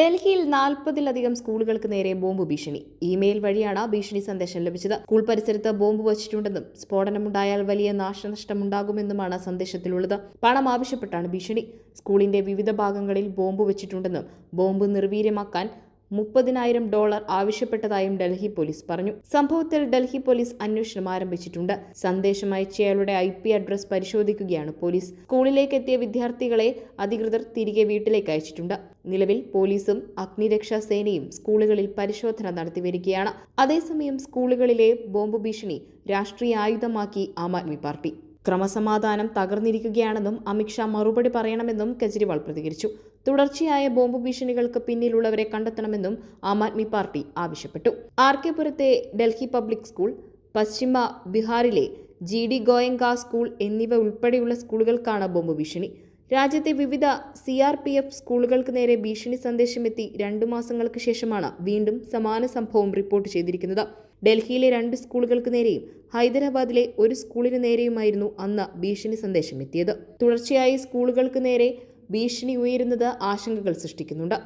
ഡൽഹിയിൽ നാൽപ്പതിലധികം സ്കൂളുകൾക്ക് നേരെ ബോംബ് ഭീഷണി. ഇമെയിൽ വഴിയാണ് ഭീഷണി സന്ദേശം ലഭിച്ചത്. സ്കൂൾ പരിസരത്ത് ബോംബ് വച്ചിട്ടുണ്ടെന്നും സ്ഫോടനമുണ്ടായാൽ വലിയ നാശനഷ്ടമുണ്ടാകുമെന്നുമാണ് സന്ദേശത്തിലുള്ളത്. പണം ആവശ്യപ്പെട്ടാണ് ഭീഷണി. സ്കൂളിന്റെ വിവിധ ഭാഗങ്ങളിൽ ബോംബ് വെച്ചിട്ടുണ്ടെന്നും ബോംബ് നിർവീര്യമാക്കാൻ മുപ്പതിനായിരം ഡോളർ ആവശ്യപ്പെട്ടതായും ഡൽഹി പോലീസ് പറഞ്ഞു. സംഭവത്തിൽ ഡൽഹി പോലീസ് അന്വേഷണം ആരംഭിച്ചിട്ടുണ്ട്. സന്ദേശം അയച്ചയാളുടെ ഐ പി അഡ്രസ് പരിശോധിക്കുകയാണ് പോലീസ്. സ്കൂളിലേക്ക് എത്തിയ വിദ്യാർത്ഥികളെ അധികൃതർ തിരികെ വീട്ടിലേക്ക് അയച്ചിട്ടുണ്ട്. നിലവിൽ പോലീസും അഗ്നിരക്ഷാ സേനയും സ്കൂളുകളിൽ പരിശോധന നടത്തിവരികയാണ് അതേസമയം സ്കൂളുകളിലെ ബോംബ് ഭീഷണി രാഷ്ട്രീയ ആയുധമാക്കി ആം ആദ്മി പാർട്ടി. ക്രമസമാധാനം തകർന്നിരിക്കുകയാണെന്നും അമിത്ഷാ മറുപടി പറയണമെന്നും കെജ്രിവാൾ പ്രതികരിച്ചു. തുടർച്ചയായ ബോംബ് ഭീഷണികൾക്ക് പിന്നിലുള്ളവരെ കണ്ടെത്തണമെന്നും ആം ആദ്മി പാർട്ടി ആവശ്യപ്പെട്ടു. ആർ കെ പുരത്തെ ഡൽഹി പബ്ലിക് സ്കൂൾ പശ്ചിമ ബിഹാറിലെ ജി ഡി ഗോയങ്ക സ്കൂൾ എന്നിവ ഉൾപ്പെടെയുള്ള സ്കൂളുകൾക്കാണ് ബോംബ് ഭീഷണി. രാജ്യത്തെ വിവിധ സി ആർ പി എഫ് സ്കൂളുകൾക്ക് നേരെ ഭീഷണി സന്ദേശമെത്തി രണ്ടു മാസങ്ങൾക്ക് ശേഷമാണ് വീണ്ടും സമാന സംഭവം റിപ്പോർട്ട് ചെയ്തിരിക്കുന്നത്. ഡൽഹിയിലെ രണ്ട് സ്കൂളുകൾക്ക് നേരെയും ഹൈദരാബാദിലെ ഒരു സ്കൂളിന് നേരെയുമായിരുന്നു അന്ന് ഭീഷണി സന്ദേശം എത്തിയത് തുടർച്ചയായി സ്കൂളുകൾക്ക് നേരെ ഭീഷണി ഉയരുന്നത് ആശങ്കകൾ സൃഷ്ടിക്കുന്നുണ്ട്